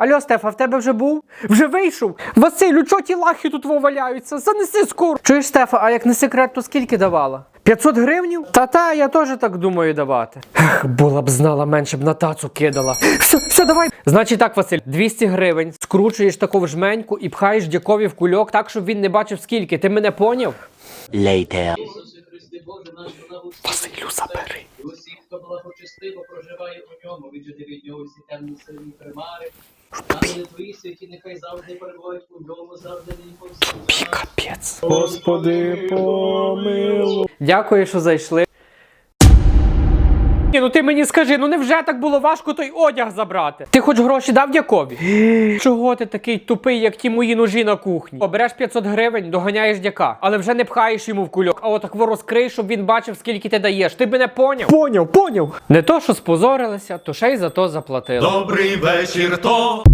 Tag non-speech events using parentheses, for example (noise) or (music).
Алло, Стефа, в тебе вже був? Вже вийшов? Василю, чого ті лахи тут валяються? Занеси скоро. Чуєш, Стефа, а як не секрет, то скільки давала? 500 гривнів? Та-та, я теж так думаю давати. Ех, була б знала, менше б на тацу кидала. Все, все, давай. Значить так, Василь, 200 гривень, скручуєш таку в жменьку і пхаєш дякові в кульок так, щоб він не бачив скільки. Ти мене поняв? Later. Василю, забери. і усіх, хто благочестиво проживає у ньому, віджити від нього всі темні сильні примари. Ангели твої святі, нехай завжди перебувають у ньому, завжди не повсюди. Капець. Господи, помилуй. Дякую, що зайшли. Ні, ну ти мені скажи, ну невже так було важко той одяг забрати? Ти хоч гроші дав дякові? (gasps) Чого ти такий тупий, як ті мої ножі на кухні? Обереш 500 гривень, доганяєш дяка, але вже не пхаєш йому в кульок, а отак розкрий, щоб він бачив, скільки ти даєш. Ти мене поняв? Поняв, поняв. Не то, що спозорилися, то ще й за то заплатили. Добрий вечір, то